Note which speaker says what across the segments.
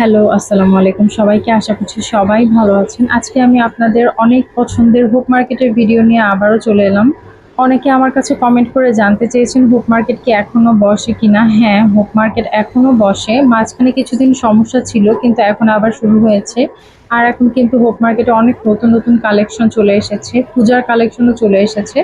Speaker 1: Hello, আসসালামু আলাইকুম সবাইকে। আশা করছি সবাই ভালো আছেন। আজকে আমি আপনাদের অনেক পছন্দের হুক মার্কেটের ভিডিও নিয়ে আবারও চলে এলাম। অনেকে আমার কাছে কমেন্ট করে জানতে চেয়েছেন হুক মার্কেট কি এখনও বসে কিনা? হ্যাঁ হুক মার্কেট এখনও বসে। মাঝখানে কিছুদিন সমস্যা ছিল, কিন্তু এখন আবার শুরু হয়েছে। আর এখন কিন্তু হুক মার্কেটে অনেক নতুন নতুন কালেকশন চলে এসেছে। পূজার কালেকশনও চলে এসেছে।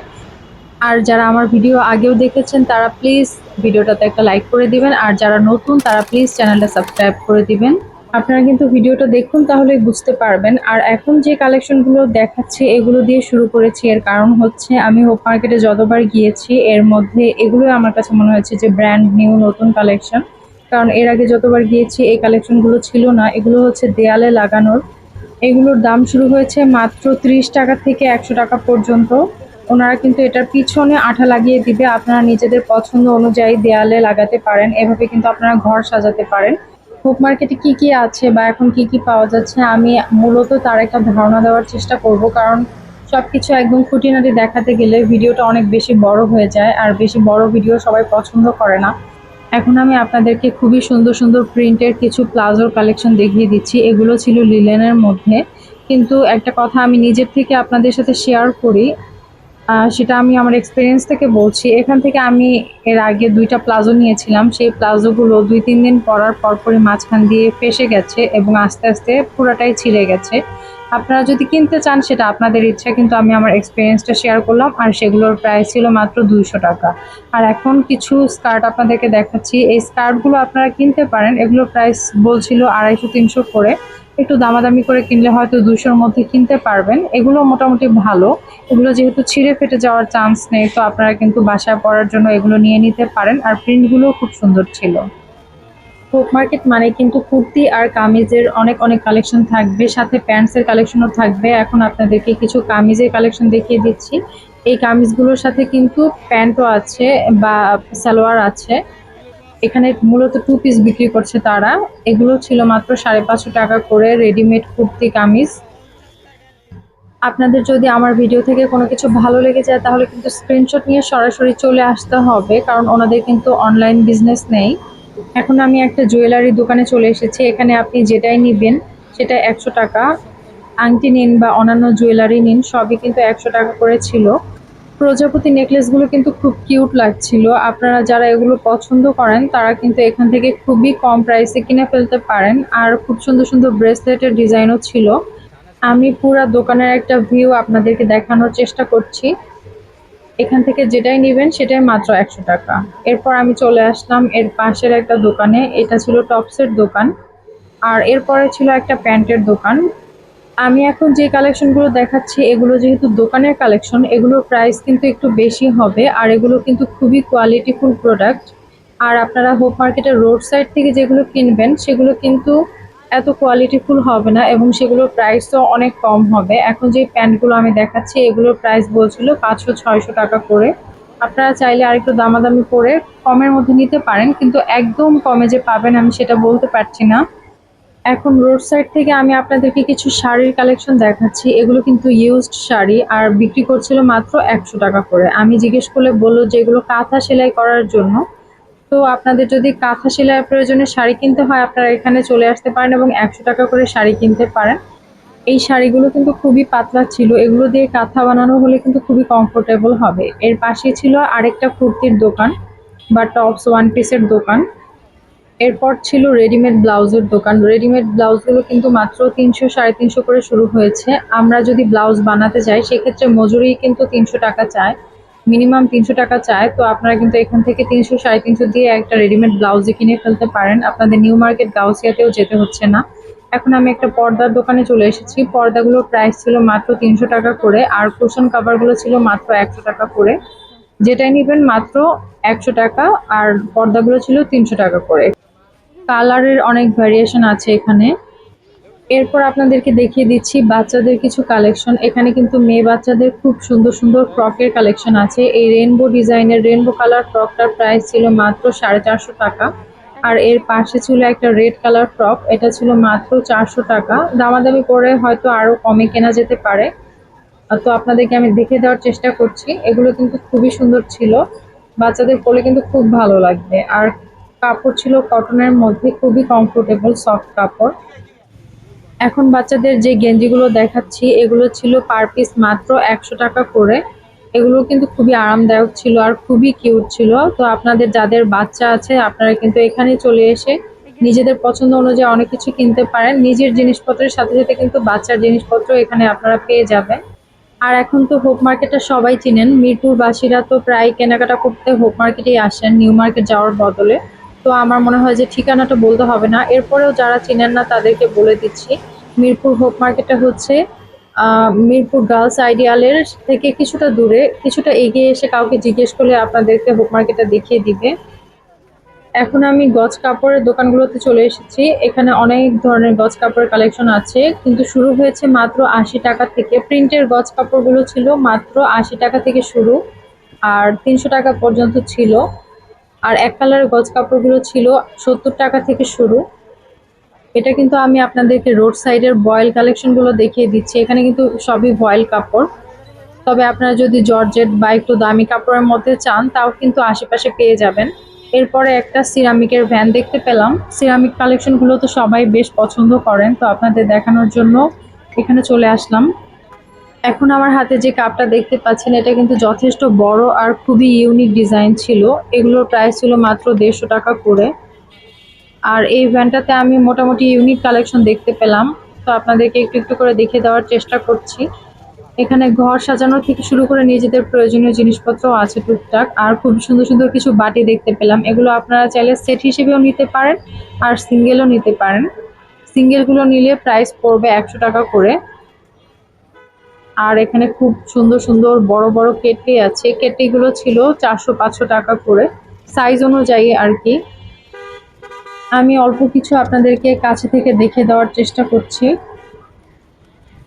Speaker 1: আর যারা আমার ভিডিও আগেও দেখেছেন, তারা প্লিজ ভিডিওটাতে একটা লাইক করে দিবেন। আর যারা নতুন, তারা প্লিজ চ্যানেলটা সাবস্ক্রাইব করে দিবেন। আপনারা কিন্তু ভিডিওটা দেখুন তাহলে বুঝতে পারবেন। আর এখন যে কালেকশনগুলো দেখাচ্ছি, এগুলো দিয়ে শুরু করেছি। এর কারণ হচ্ছে, আমি হোপ মার্কেটে যতবার গিয়েছি, এর মধ্যে এগুলোই আমার কাছে মনে হয়েছে যে ব্র্যান্ড নিউ নতুন কালেকশন কারণ এর আগে যতবার গিয়েছি, এই কালেকশনগুলো ছিল না। এগুলো হচ্ছে দেয়ালে লাগানোর। এগুলোর দাম শুরু হয়েছে মাত্র ত্রিশ টাকা থেকে একশো টাকা পর্যন্ত। ওনারা কিন্তু এটার পিছনে আঠা লাগিয়ে দিবে। আপনারা নিজেদের পছন্দ অনুযায়ী দেয়ালে লাগাতে পারেন। এভাবে কিন্তু আপনারা ঘর সাজাতে পারেন। ফুড মার্কেটে কি কি আছে বা এখন কি কি পাওয়া যাচ্ছে, আমি মূলত তার একটা ধারণা দেওয়ার চেষ্টা করব। কারণ সবকিছু একদম খুঁটিনাটি দেখাতে গেলে ভিডিওটা অনেক বেশি বড় হয়ে যায় আর বেশি বড় ভিডিও সবাই পছন্দ করে না। এখন আমি আপনাদেরকে খুবই সুন্দর সুন্দর প্রিন্টের কিছু প্লাজোর কালেকশন দেখিয়ে দিচ্ছি। এগুলো ছিল লিলেনের মধ্যে। কিন্তু একটা কথা আমি নিজের থেকে আপনাদের সাথে শেয়ার করি সেটা আমি আমার এক্সপিরিয়েন্স থেকে বলছি। এখান থেকে আমি এর আগে দুইটা প্লাজো নিয়েছিলাম। সেই প্লাজোগুলো দুই, তিন দিন পরার পরপরই মাঝখান দিয়ে ফেসে গেছে এবং আস্তে আস্তে পুরাটাই ছিঁড়ে গেছে। আপনারা যদি কিনতে চান সেটা আপনাদের ইচ্ছা, কিন্তু আমি আমার এক্সপিরিয়েন্সটা শেয়ার করলাম আর সেগুলোর প্রাইস ছিল মাত্র দুইশো টাকা। আর এখন কিছু স্কার্ট আপনাদেরকে দেখাচ্ছি। এই স্কার্টগুলো আপনারা কিনতে পারেন। এগুলোর প্রাইস বলছিল আড়াইশো, তিনশো করে। একটু দামাদামি করে কিনলে হয়তো দুশোর মধ্যে কিনতে পারবেন। এগুলো মোটামুটি ভালো। এগুলো যেহেতু ছিঁড়ে ফেটে যাওয়ার চান্স নেই, তো আপনারা কিন্তু বাসায় পরার জন্য এগুলো নিয়ে নিতে পারেন। আর প্রিন্টগুলোও খুব সুন্দর ছিল। ফুড মার্কেট মানে কিন্তু কুর্তি আর কামিজের অনেক অনেক কালেকশন থাকবে। সাথে প্যান্টসের কালেকশনও থাকবে। এখন আপনাদেরকে কিছু কামিজের কালেকশন দেখিয়ে দিচ্ছি। এই কামিজগুলোর সাথে কিন্তু প্যান্টও আছে বা সালোয়ার আছে। এখানে মূলত টু পিস বিক্রি করছে তারা। এগুলো ছিল মাত্র সাড়ে পাঁচশো টাকা করে রেডিমেড কুর্তি, কামিজ। আপনাদের যদি আমার ভিডিও থেকে কোনো কিছু ভালো লেগে যায়, তাহলে কিন্তু স্ক্রিনশট নিয়ে সরাসরি চলে আসতে হবে, কারণ ওনাদের কিন্তু অনলাইন বিজনেস নেই। এখন আমি একটা জুয়েলারি দোকানে চলে এসেছি। এখানে আপনি যেটাই নেবেন, সেটা একশো টাকা। আংটি নিন বা অন্যান্য জুয়েলারি নিন, সবই কিন্তু একশো টাকা করে ছিল। প্রজাপতি নেকলেসগুলো কিন্তু খুব কিউট লাগছিল। আপনারা যারা এগুলো পছন্দ করেন, তারা কিন্তু এখান থেকে খুবই কম প্রাইসে কিনে ফেলতে পারেন। আর খুব সুন্দর সুন্দর ব্রেসলেটের ডিজাইনও ছিল। আমি পুরো দোকানের একটা ভিউ আপনাদেরকে দেখানোর চেষ্টা করছি। এখান থেকে যেটাই নেবেন, সেটাই মাত্র একশো টাকা। এরপর আমি চলে আসলাম এর পাশের একটা দোকানে। এটা ছিল টপসের দোকান। আর এরপরে ছিল একটা প্যান্টের দোকান। আমি এখন যে কালেকশনগুলো দেখাচ্ছি, এগুলো যেহেতু দোকানের কালেকশন এগুলোর প্রাইস কিন্তু একটু বেশি হবে আর এগুলো কিন্তু খুবই কোয়ালিটিফুল প্রোডাক্ট আর আপনারা হোপ মার্কেটের রোড সাইড থেকে যেগুলো কিনবেন, সেগুলো কিন্তু এত কোয়ালিটিফুল হবে না এবং সেগুলোর প্রাইসও অনেক কম হবে। এখন যে প্যান্টগুলো আমি দেখাচ্ছি, এগুলোর প্রাইস বলছিল পাঁচশো, ছয়শো টাকা করে। আপনারা চাইলে আরেকটু দামাদামি করে কমের মধ্যে নিতে পারেন, কিন্তু একদম কমে যে পাবেন আমি সেটা বলতে পারছি না। এখন রোড সাইড থেকে আমি আপনাদেরকে কিছু শাড়ির কালেকশন দেখাচ্ছি। এগুলো কিন্তু ইউজড শাড়ি আর বিক্রি করছিল মাত্র একশো টাকা করে। আমি জিজ্ঞেস করলে বলল যে এগুলো কাঁথা সেলাই করার জন্য। তো আপনাদের যদি কাঁথা সেলাইয়ের প্রয়োজনে শাড়ি কিনতে হয়, আপনারা এখানে চলে আসতে পারেন এবং একশো টাকা করে শাড়ি কিনতে পারেন। এই শাড়িগুলো কিন্তু খুবই পাতলা ছিল। এগুলো দিয়ে কাঁথা বানানো হলে কিন্তু খুবই কমফোর্টেবল হবে। এর পাশে ছিল আরেকটা কুর্তির দোকান বা টপস ওয়ান পিসের দোকান। এরপর ছিল রেডিমেড ব্লাউজের দোকান। রেডিমেড ব্লাউজগুলো কিন্তু মাত্র তিনশো, সাড়ে তিনশো করে শুরু হয়েছে। আমরা যদি ব্লাউজ বানাতে চাই, সেক্ষেত্রে মজুরি কিন্তু তিনশো টাকা চায়। মিনিমাম তিনশো টাকা চায়। তো আপনারা কিন্তু এখান থেকে তিনশো, সাড়ে তিনশো দিয়ে একটা রেডিমেড ব্লাউজে কিনে ফেলতে পারেন। আপনাদের নিউ মার্কেট গাউসিয়াতেও যেতে হচ্ছে না। এখন আমি একটা পর্দার দোকানে চলে এসেছি। পর্দাগুলোর প্রাইস ছিল মাত্র তিনশো টাকা করে। আর কুশন কাভারগুলো ছিল মাত্র একশো টাকা করে। যেটাই নেবেন মাত্র একশো টাকা। আর পর্দাগুলো ছিল তিনশো টাকা করে। কালারের অনেক ভ্যারিয়েশন আছে এখানে। এরপর আপনাদেরকে দেখিয়ে দিচ্ছি বাচ্চাদের কিছু কালেকশন এখানে কিন্তু মেয়ে বাচ্চাদের খুব সুন্দর সুন্দর ফ্রকের কালেকশন আছে। এই রেনবো ডিজাইনের রেনবো কালার ফ্রকটার প্রাইস ছিল মাত্র সাড়ে চারশো টাকা। আর এর পাশে ছিল একটা রেড কালার ফ্রক এটা ছিল মাত্র চারশো টাকা। দামাদামি করে হয়তো আরও কমে কেনা যেতে পারে। তো আপনাদেরকে আমি দেখে দেওয়ার চেষ্টা করছি। এগুলো কিন্তু খুবই সুন্দর ছিল। বাচ্চাদের পরে কিন্তু খুব ভালো লাগবে। আর কাপড় ছিল কটনের মধ্যে, খুবই কমফোর্টেবল সফট কাপড়। এখন বাচ্চাদের যে গেঞ্জিগুলো দেখাচ্ছি, এগুলো ছিল পার পিস মাত্র একশো টাকা করে। এগুলো কিন্তু খুবই আরামদায়ক ছিল আর খুবই কিউট ছিল। তো আপনাদের যাদের বাচ্চা আছে, আপনারা কিন্তু এখানে চলে এসে নিজেদের পছন্দ অনুযায়ী অনেক কিছু কিনতে পারেন। নিজের জিনিসপত্রের সাথে সাথে কিন্তু বাচ্চার জিনিসপত্র এখানে আপনারা পেয়ে যাবেন। আর এখন তো হোপ মার্কেটটা সবাই চিনেন। মিরপুরবাসীরা তো প্রায় কেনাকাটা করতে হোপ মার্কেটেই আসেন, নিউ মার্কেট যাওয়ার বদলে। তো আমার মনে হয় যে ঠিকানাটা বলতে হবে না। এরপরেও যারা চিনেন না, তাদেরকে বলে দিচ্ছি। মিরপুর হোপ মার্কেটটা হচ্ছে মিরপুর গার্লস আইডিয়ালের থেকে কিছুটা দূরে, কিছুটা এগিয়ে এসে কাউকে জিজ্ঞেস করলে আপনাদেরকে হোপ মার্কেটটা দেখিয়ে দিবে। এখন আমি গজ কাপড়ের দোকানগুলোতে চলে এসেছি। এখানে অনেক ধরনের গজ কাপড়ের কালেকশন আছে, কিন্তু শুরু হয়েছে মাত্র আশি টাকা থেকে। প্রিন্টের গজ কাপড়গুলো ছিল মাত্র আশি টাকা থেকে শুরু, আর তিনশো টাকা পর্যন্ত ছিল। আর এক কালারের গজ কাপড়গুলো ছিল সত্তর টাকা থেকে শুরু। এটা কিন্তু আমি আপনাদেরকে রোড সাইডের বয়েল কালেকশনগুলো দেখিয়ে দিচ্ছি। এখানে কিন্তু সবই বয়েল কাপড়। তবে আপনারা যদি জর্জেট বা একটু দামি কাপড়ের মধ্যে চান, তাও কিন্তু আশেপাশে পেয়ে যাবেন। এরপরে একটা সিরামিকের ভ্যান দেখতে পেলাম। সিরামিক কালেকশনগুলো তো সবাই বেশ পছন্দ করেন। তো আপনাদের দেখানোর জন্য এখানে চলে আসলাম। এখন আমার হাতে যে কাপটা দেখতে পাচ্ছেন, এটা কিন্তু যথেষ্ট বড় আর খুবই ইউনিক ডিজাইন ছিল। এগুলোর প্রাইস ছিল মাত্র দেড়শো টাকা করে। আর এই ভ্যানটাতে আমি মোটামুটি ইউনিক কালেকশন দেখতে পেলাম। তো আপনাদেরকে একটু একটু করে দেখে দেওয়ার চেষ্টা করছি। এখানে ঘর সাজানো থেকে শুরু করে নিজেদের প্রয়োজনীয় জিনিসপত্র আছে টুকটাক। আর খুব সুন্দর সুন্দর কিছু বাটি দেখতে পেলাম। এগুলো আপনারা চাইলে সেট হিসেবেও নিতে পারেন আর সিঙ্গেলও নিতে পারেন। সিঙ্গেলগুলো নিলে প্রাইস পড়বে একশো টাকা করে। আর এখানে খুব সুন্দর সুন্দর বড় বড় কেটলি আছে। কেটলিগুলো ছিল চারশো, পাঁচশো টাকা করে। সাইজ অনুযায়ী আর কি। আমি অল্প কিছু আপনাদেরকে কাছে থেকে দেখে দেওয়ার চেষ্টা করছি।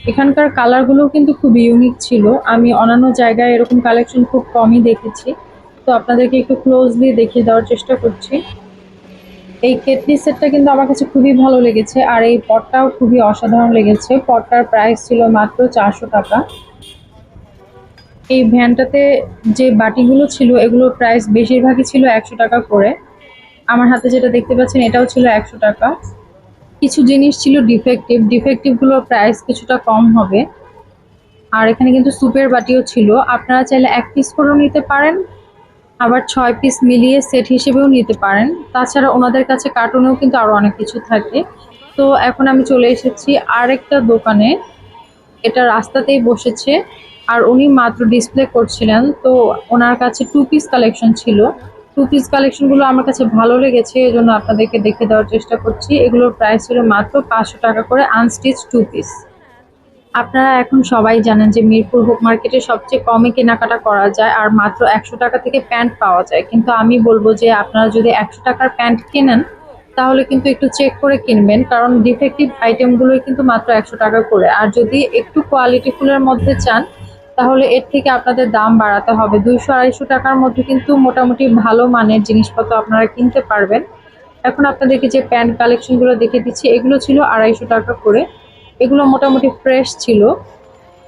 Speaker 1: এখানকার কালারগুলো কিন্তু খুব ইউনিক ছিল। আমি অন্যান্য জায়গায় এরকম কালেকশন খুব কমই দেখেছি। তো আপনাদেরকে একটু ক্লোজলি দেখিয়ে দেওয়ার চেষ্টা করছি। এই কেটলি সেটটা কিন্তু আমার কাছে খুবই ভালো লেগেছে, আর এই পটটাও খুবই অসাধারণ লেগেছে। পটটার প্রাইস ছিল মাত্র চারশো টাকা। এই ভ্যানটাতে যে বাটিগুলো ছিল, এগুলোর প্রাইস বেশিরভাগই ছিল একশো টাকা করে। আমার হাতে যেটা দেখতে পাচ্ছেন, এটাও ছিল একশো টাকা। কিছু জিনিস ছিল ডিফেক্টিভ ডিফেক্টিভগুলোর প্রাইস কিছুটা কম হবে। আর এখানে কিন্তু সুপের বাটিও ছিল। আপনারা চাইলে এক পিস করেও নিতে পারেন। আবার ছয় পিস মিলিয়ে সেট হিসেবেও নিতে পারেন। তাছাড়া ওনাদের কাছে কার্টুনেও কিন্তু আরও অনেক কিছু থাকে। তো এখন আমি চলে এসেছি আরেকটা দোকানে। এটা রাস্তাতেই বসেছে। আর উনি মাত্র ডিসপ্লে করছিলেন। তো ওনার কাছে টু পিস কালেকশন ছিল। টু পিস কালেকশনগুলো আমার কাছে ভালো লেগেছে। এই জন্য আপনাদেরকে দেখে দেওয়ার চেষ্টা করছি। এগুলোর প্রাইস ছিল মাত্র পাঁচশো টাকা করে আনস্টিচ টু পিস আপনারা এখন সবাই জানেন যে মিরপুর বুক মার্কেটে সবচেয়ে কমে কেনাকাটা করা যায় আর মাত্র একশো টাকা থেকে প্যান্ট পাওয়া যায়। কিন্তু আমি বলব যে আপনারা যদি একশো টাকার প্যান্ট কেনেন, তাহলে কিন্তু একটু চেক করে কিনবেন, কারণ ডিফেক্টিভ আইটেমগুলোই কিন্তু মাত্র একশো টাকা করে। আর যদি একটু কোয়ালিটি ফুলের মধ্যে চান, তাহলে এর থেকে আপনাদের দাম বাড়াতে হবে। দুইশো আড়াইশো টাকার মধ্যে কিন্তু মোটামুটি ভালো মানের জিনিসপত্র আপনারা কিনতে পারবেন। এখন আপনাদেরকে যে প্যান্ট কালেকশনগুলো দেখে দিচ্ছি, এগুলো ছিল আড়াইশো টাকা করে। এগুলো মোটামুটি ফ্রেশ ছিল।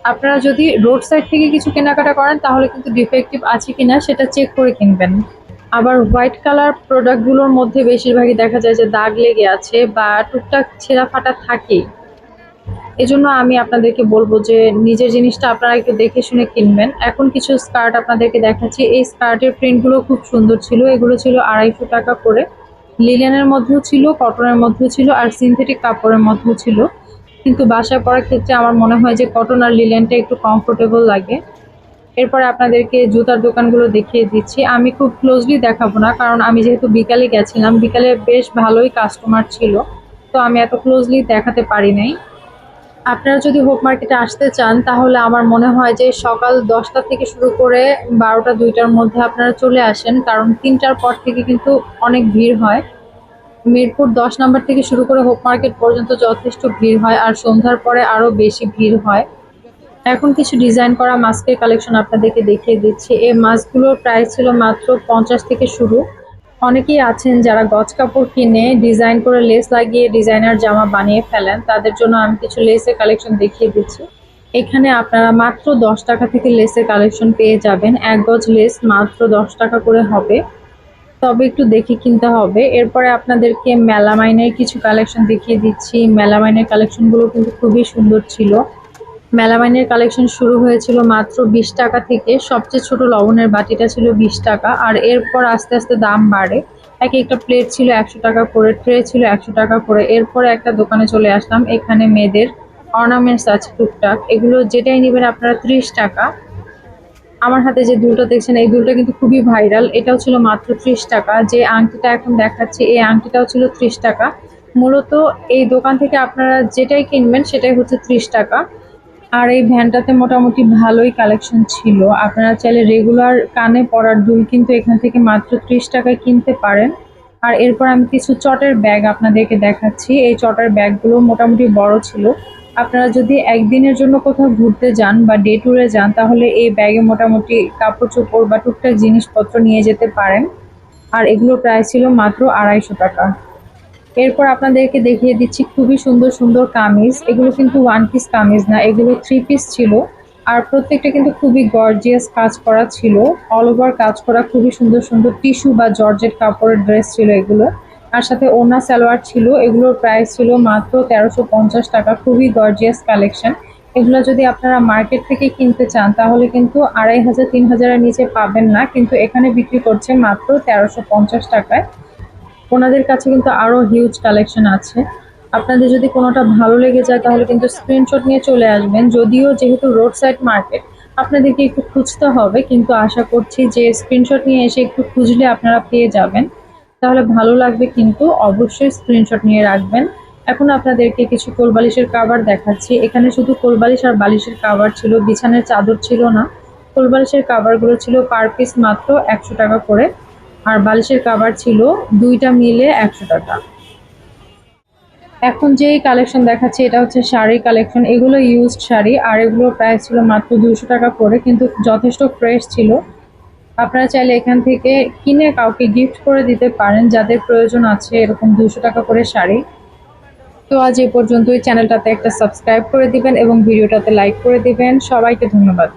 Speaker 1: আপনারা যদি রোড সাইড থেকে কিছু কেনাকাটা করেন, তাহলে কিন্তু ডিফেক্টিভ আছে কিনা সেটা চেক করে কিনবেন। আবার হোয়াইট কালার প্রোডাক্টগুলোর মধ্যে বেশিরভাগই দেখা যায় যে দাগ লেগে আছে বা টুকটাক ছেঁড়া ফাটা থাকেই এজন্য আমি আপনাদেরকে বলব যে নিজের জিনিসটা আপনারা একটু দেখে শুনে কিনবেন। এখন কিছু স্কার্ট আপনাদেরকে দেখাচ্ছি। এই স্কার্টের প্রিন্টগুলো খুব সুন্দর ছিল। এগুলো ছিল আড়াইশো টাকা করে। লিলেনের মধ্যেও ছিল কটনের মধ্যেও ছিল আর সিনথেটিক কাপড়ের মধ্যেও ছিল। কিন্তু বাসায় পরার ক্ষেত্রে আমার মনে হয় যে কটন আর লিলেনটা একটু কমফোর্টেবল লাগে। এরপরে আপনাদেরকে জুতার দোকানগুলো দেখিয়ে দিচ্ছি। আমি খুব ক্লোজলি দেখাবো না, কারণ আমি যেহেতু বিকালে গেছিলাম, বিকালে বেশ ভালোই কাস্টমার ছিল, তো আমি এত ক্লোজলি দেখাতে পারি নাই। আপনারা যদি হোপ মার্কেটে আসতে চান, তাহলে আমার মনে হয় যে সকাল দশটা থেকে শুরু করে বারোটা দুইটার মধ্যে আপনারা চলে আসেন, কারণ তিনটার পর থেকে কিন্তু অনেক ভিড় হয়। মিরপুর দশ নম্বর থেকে শুরু করে হোপ মার্কেট পর্যন্ত যথেষ্ট ভিড় হয় আর সন্ধ্যার পরে আরও বেশি ভিড় হয়। এখন কিছু ডিজাইন করা মাস্কের কালেকশন আপনাদেরকে দেখিয়ে দিচ্ছি। এই মাস্কগুলোর প্রাইস ছিল মাত্র পঞ্চাশ থেকে শুরু। অনেকেই আছেন যারা গজ কাপড় কিনে ডিজাইন করে লেস লাগিয়ে ডিজাইনার জামা বানিয়ে ফেলেন, তাদের জন্য আমি কিছু লেসের কালেকশন দেখিয়ে দিচ্ছি। এখানে আপনারা মাত্র দশ টাকা থেকে লেসের কালেকশন পেয়ে যাবেন। এক গজ লেস মাত্র দশ টাকা করে হবে। তবে একটু দেখে কিনতে হবে। এরপরে আপনাদেরকে মেলামাইনের কিছু কালেকশন দেখিয়ে দিচ্ছি। মেলামাইনের কালেকশনগুলো কিন্তু খুবই সুন্দর ছিল। মেলামাইনের কালেকশন শুরু হয়েছিল মাত্র বিশ টাকা থেকে। সবচেয়ে ছোট লবণের বাটিটা ছিল বিশ টাকা। আর এরপর আস্তে আস্তে দাম বাড়ে। এক একটা প্লেট ছিল একশো টাকা করে ট্রে ছিল একশো টাকা করে। এরপরে একটা দোকানে চলে আসলাম। এখানে মেয়েদের অর্নামেন্টস আছে টুকটাক। এগুলো যেটাই নেবেন আপনারা ত্রিশ টাকা। আমার হাতে যে দুলটা দেখছেন, এই দুলটা কিন্তু খুবই ভাইরাল। এটাও ছিল মাত্র ত্রিশ টাকা। যে আংটিটা এখন দেখাচ্ছি, এই আংটিটাও ছিল ত্রিশ টাকা। মূলত এই দোকান থেকে আপনারা যেটাই কিনবেন, সেটাই হচ্ছে ত্রিশ টাকা। আর এই ভ্যানটাতে মোটামুটি ভালোই কালেকশন ছিল। আপনারা চাইলে রেগুলার কানে পরার দুল কিন্তু এখান থেকে মাত্র ত্রিশ টাকায় কিনতে পারেন। আর এরপর আমি কিছু চটের ব্যাগ আপনাদেরকে দেখাচ্ছি। এই চটের ব্যাগগুলো মোটামুটি বড় ছিল। আপনারা যদি একদিনের জন্য কোথাও ঘুরতে যান বা ডে ট্যুরে যান, তাহলে এই ব্যাগে মোটামুটি কাপড় চোপড় বা টুকটাক জিনিসপত্র নিয়ে যেতে পারেন। আর এগুলো প্রায় ছিল মাত্র আড়াইশো টাকা। এরপর আপনাদেরকে দেখিয়ে দিচ্ছি খুবই সুন্দর সুন্দর কামিজ। এগুলো কিন্তু ওয়ান পিস কামিজ না, এগুলো থ্রি পিস ছিল। আর প্রত্যেকটা কিন্তু খুবই গর্জিয়াস কাজ করা ছিল। অল ওভার কাজ করা খুবই সুন্দর সুন্দর টিস্যু বা জর্জেট কাপড়ের ড্রেস ছিল এগুলো। আর সাথে ওনা সালোয়ার ছিল, এগুলোর প্রাইস ছিল মাত্র তেরোশো পঞ্চাশ টাকা, খুবই গর্জিয়াস কালেকশন এগুলো যদি আপনারা মার্কেট থেকে কিনতে চান, তাহলে কিন্তু আড়াই হাজার, তিন হাজারের নিচে পাবেন না, কিন্তু এখানে বিক্রি করছে মাত্র তেরোশো পঞ্চাশ টাকায়। ওনাদের কাছে কিন্তু আরও হিউজ কালেকশন আছে। আপনাদের যদি কোনোটা ভালো লেগে যায়, তাহলে কিন্তু স্ক্রিনশট নিয়ে চলে আসবেন। যদিও যেহেতু রোড সাইড মার্কেট আপনাদেরকে একটু খুঁজতে হবে, কিন্তু আশা করছি যে স্ক্রিনশট নিয়ে এসে একটু খুঁজলে আপনারা পেয়ে যাবেন। তাহলে ভালো লাগবে কিন্তু অবশ্যই স্ক্রিনশট নিয়ে রাখবেন। এখন আপনাদেরকে কিছু কোলবালিশের কাভার দেখাচ্ছি। এখানে শুধু কোলবালিশ আর বালিশের কাভার ছিল, বিছানার চাদর ছিল না। কোলবালিশের কাভারগুলো ছিল পার পিস মাত্র একশো টাকা করে। আর বালিশের কাভার ছিল দুইটা মিলে একশো টাকা। এখন যেই কালেকশন দেখাচ্ছি, এটা হচ্ছে শাড়ি কালেকশন এগুলো ইউজড শাড়ি, আর এগুলো প্রাইস ছিল মাত্র দুশো টাকা করে, কিন্তু যথেষ্ট ফ্রেশ ছিল। আপনারা চাইলে এখান থেকে কিনে কাউকে গিফট করে দিতে পারেন, যাদের প্রয়োজন আছে এরকম দুশো টাকা করে শাড়ি। তো আজ এ পর্যন্তই। চ্যানেলটাতে একটা সাবস্ক্রাইব করে দিবেন এবং ভিডিওটাতে লাইক করে দিবেন। সবাইকে ধন্যবাদ।